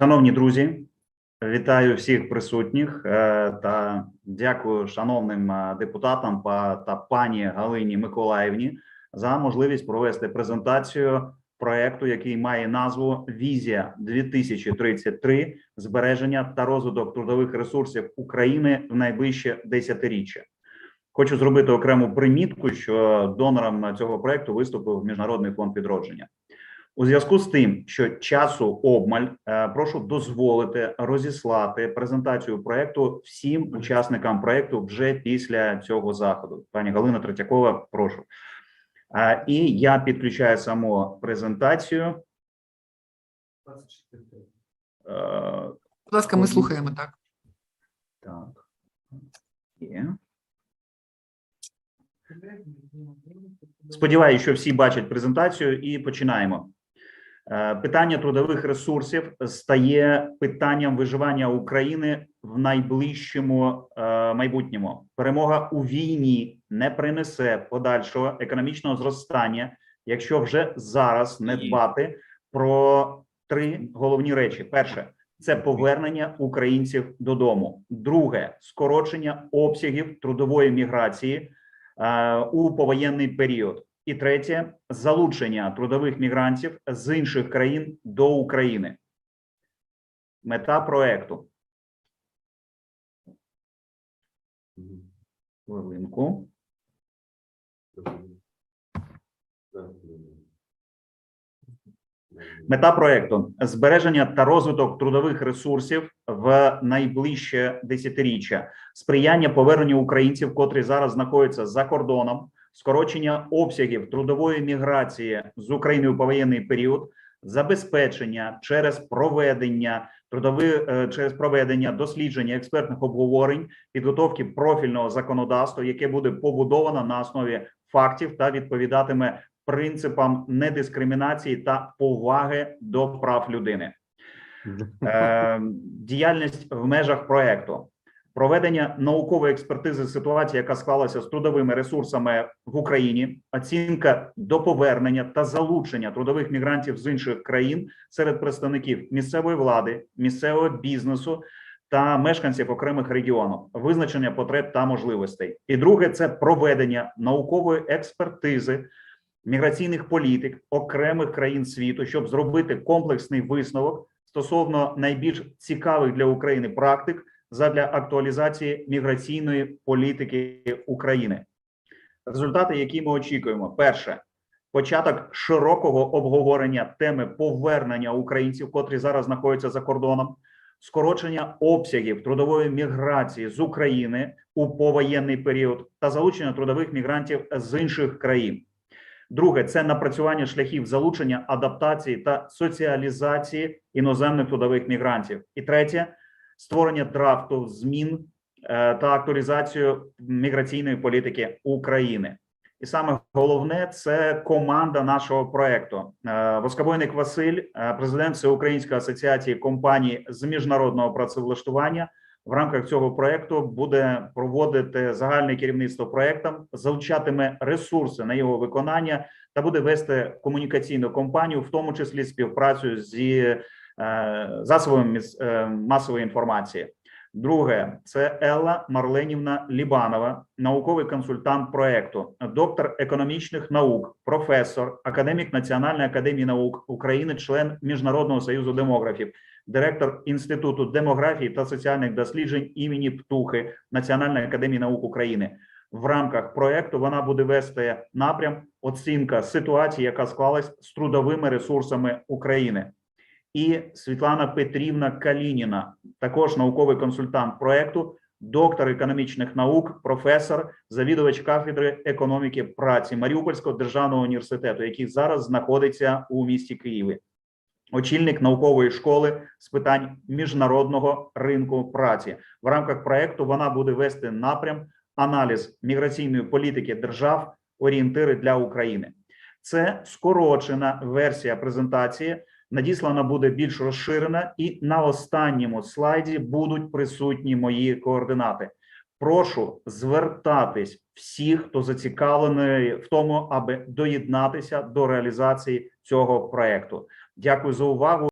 Шановні друзі, вітаю всіх присутніх е, та дякую шановним е, депутатам та пані Галині Миколаївні за можливість провести презентацію проекту, який має назву Візія 2033 збереження та розвиток трудових ресурсів України в найближче десятиріччя. Хочу зробити окрему примітку, що донором цього проекту виступив Міжнародний фонд відродження. У зв'язку з тим, що часу обмаль, е, прошу дозволити розіслати презентацію проекту всім учасникам проекту вже після цього заходу. Пані Галина Третьякова, прошу. Е, І я підключаю саму презентацію. Будь ласка, ми слухаємо так. Так. Є. Сподіваюся, що всі бачать презентацію і починаємо. Е, Питання трудових ресурсів стає питанням виживання України в найближчому е, майбутньому. Перемога у війні не принесе подальшого економічного зростання, якщо вже зараз не дбати про три головні речі: перше це повернення українців додому. Друге скорочення обсягів трудової міграції е, у повоєнний період. І третє залучення трудових мігрантів з інших країн до України. Мета проекту. Хвилинку. Мета проекту збереження та розвиток трудових ресурсів в найближче десятиріччя, сприяння поверненню українців, котрі зараз знаходяться за кордоном, скорочення обсягів трудової міграції з України у повоєнний період, забезпечення через проведення трудових через проведення дослідження експертних обговорень, підготовки профільного законодавства, яке буде побудовано на основі фактів та відповідатиме принципам недискримінації та поваги до прав людини. Е, діяльність в межах проекту. Проведення наукової експертизи ситуації, яка склалася з трудовими ресурсами в Україні, оцінка до повернення та залучення трудових мігрантів з інших країн серед представників місцевої влади, місцевого бізнесу та мешканців окремих регіонів, визначення потреб та можливостей. І друге це проведення наукової експертизи міграційних політик окремих країн світу, щоб зробити комплексний висновок стосовно найбільш цікавих для України практик задля актуалізації міграційної політики України. Результати, які ми очікуємо, перше початок широкого обговорення теми повернення українців, котрі зараз знаходяться за кордоном, скорочення обсягів трудової міграції з України у повоєнний період та залучення трудових мігрантів з інших країн. Друге це напрацювання шляхів залучення адаптації та соціалізації іноземних трудових мігрантів. І третє створення драфту змін е, та актуалізацію міграційної політики України. І саме головне це команда нашого проекту. Е, Воскобойник Василь, е, президент Всеукраїнської асоціації компаній з міжнародного працевлаштування. В рамках цього проекту буде проводити загальне керівництво проектом, залучатиме ресурси на його виконання та буде вести комунікаційну кампанію, в тому числі співпрацю зі засобами е, масової інформації. Друге, це Елла Марленівна Лібанова, науковий консультант проекту, доктор економічних наук, професор, академік Національної академії наук України, член Міжнародного союзу демографів, директор Інституту демографії та соціальних досліджень імені Птухи Національної академії наук України. В рамках проекту вона буде вести напрям оцінка ситуації, яка склалась з трудовими ресурсами України. І Світлана Петрівна Калініна, також науковий консультант проекту, доктор економічних наук, професор, завідувач кафедри економіки праці Маріупольського державного університету, який зараз знаходиться у місті Києві очільник наукової школи з питань міжнародного ринку праці. В рамках проекту вона буде вести напрям аналіз міграційної політики держав, орієнтири для України. Це скорочена версія презентації. Надіслана буде більш розширена, і на останньому слайді будуть присутні мої координати. Прошу звертатись всіх, хто зацікавлений в тому, аби доєднатися до реалізації цього проекту. Дякую за увагу.